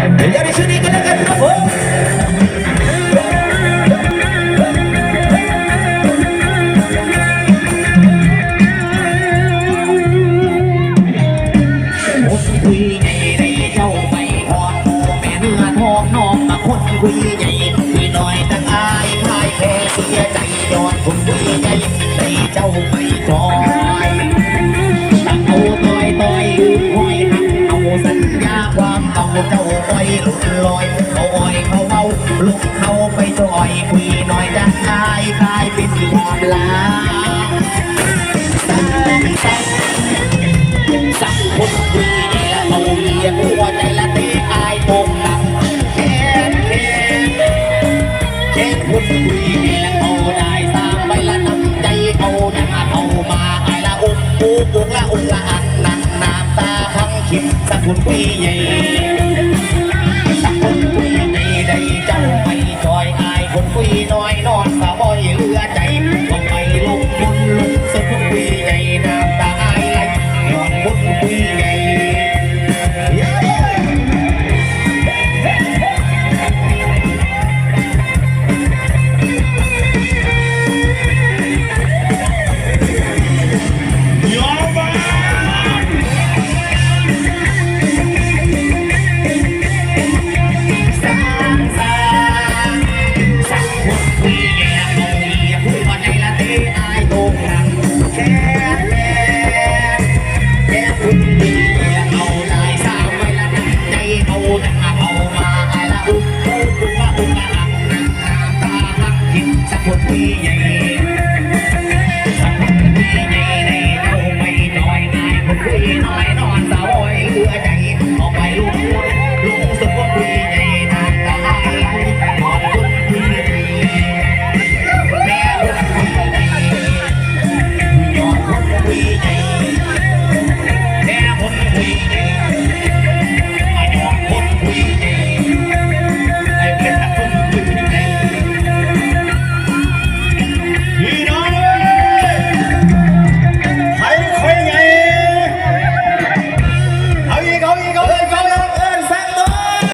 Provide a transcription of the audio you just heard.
Dari sini ke dekat oh. Quý dạy, quý nói tặng ai, hai phe xưa chạy đòn cùng quý dạy, đầy châu mây tròn. เอาเจ้าอ้อยลุดลอยเอาอ้อยเขาเอาลุกเขาไปจ่อยคุย หน้าตาของคิดสักคนพี่ใหญ่สักคนพี่ใหญ่ได้จ้าไม่จอยอายคนปีน้อยนอนสาวอยเรือใ yeah.